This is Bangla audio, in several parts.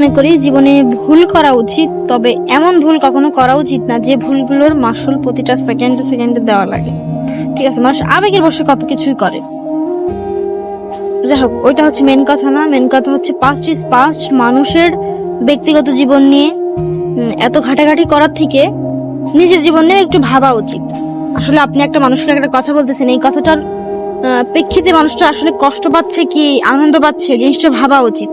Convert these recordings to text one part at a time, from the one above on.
মনে করি জীবনে ভুল করা উচিত, তবে এমন ভুল কখনো করা উচিত না যে ভুলগুলোর মাসুল প্রতিটা সেকেন্ডে সেকেন্ডে দেওয়া লাগে। ঠিক আছে মানুষ আবেগের বসে কত কিছুই করে। যাই হোক ওইটা হচ্ছে মেন কথা না মেন কথা হচ্ছে পাস্ট ইজ পাস্ট মানুষের ব্যক্তিগত জীবন নিয়ে এত ঘাটাঘাটি করার থেকে নিজের জীবন নিয়ে একটু ভাবা উচিত। আসলে আপনি একটা মানুষকে একটা কথা বলতেছেন, এই কথাটার প্রেক্ষিতে মানুষটা আসলে কষ্ট পাচ্ছে কি আনন্দ পাচ্ছে জিনিসটা ভাবা উচিত।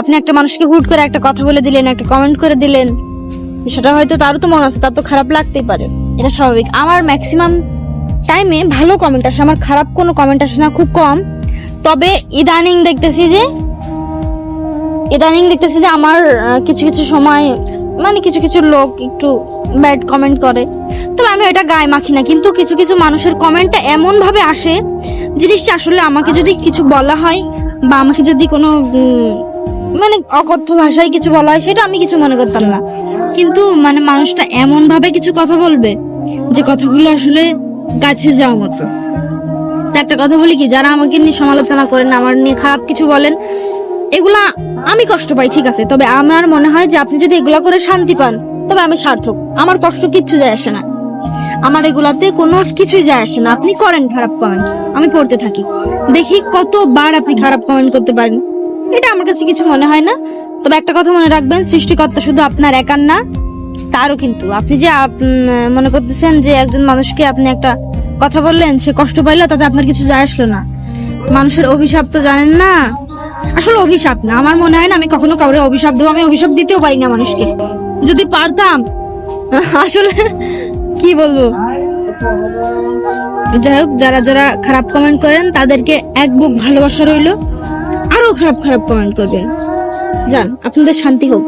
আপনি একটা মানুষকে হুট করে একটা কথা বলে দিলেন, একটা কমেন্ট করে দিলেন সেটা হয়তো তারও তো মন আছে, তার তো খারাপ লাগতেই পারে। এটা স্বাভাবিক। আমার ম্যাক্সিমাম টাইমে ভালো কমেন্ট আসে, আমার খারাপ কোনো কমেন্ট আসে না, খুব কম। তবে ইদানিং দেখতেছি যে, ইদানিং দেখতেছি যে আমার কিছু কিছু সময় মানে কিছু কিছু লোক একটু ব্যাড কমেন্ট করে। তবে আমি এটা গায়ে মাখি না, কিন্তু কিছু কিছু মানুষের কমেন্টটা এমন ভাবে আসে, জিনিসটা আসলে আমাকে যদি কিছু বলা হয়, বা আমাকে যদি কোনো মানে অকথ্য ভাষায় কিছু বলা হয়, সেটা আমি কিছু মনে করতাম না। কিন্তু মানে মানুষটা এমন ভাবে কিছু কথা বলবে যে কথাগুলো আসলে গাছে যাওয়া মতো। একটা কথা বলি কি, যারা আমাকে নিয়ে সমালোচনা করেন, আমার নিয়ে খারাপ কিছু বলেন, এগুলা আমি কষ্ট পাই, ঠিক আছে। তবে আমার মনে হয় যে আপনি যদি এগুলা করে শান্তি পান, তবে আমি সার্থক। আমার কষ্ট কিচ্ছু যায় আসে না। আমার এগুলাতে কোনো কিছুই যায় আসে না। আপনি করেন খারাপ কমেন্ট আমি পড়তে থাকি। দেখি কতবার আপনি খারাপ কমেন্ট করতে পারেন। এটা আমার কাছে কিছু মনে হয় না। তবে একটা কথা মনে রাখবেন, সৃষ্টিকর্তা শুধু আপনার একার না, তারও কিন্তু। আপনি যে মনে করতেছেন যে একজন মানুষকে আপনি একটা কথা বললেন, সে কষ্ট পাইলো, তাতে আপনার কিছু যায় আসলো না। মানুষের অভিশাপ তো জানেন না। আসলে অভিশাপ না। আমার মনে হয় না আমি কখনো কাউরে অভিশাপ দেবো, আমি অভিশাপ দিতেও পারি না মানুষকে। যদি পারতাম, আসলে কি বলব? যাই হোক, যারা যারা খারাপ কমেন্ট করেন, তাদেরকে এক বুক ভালোবাসা রইল। আরও খারাপ খারাপ কমেন্ট করবেন। যান আপনাদের শান্তি হোক।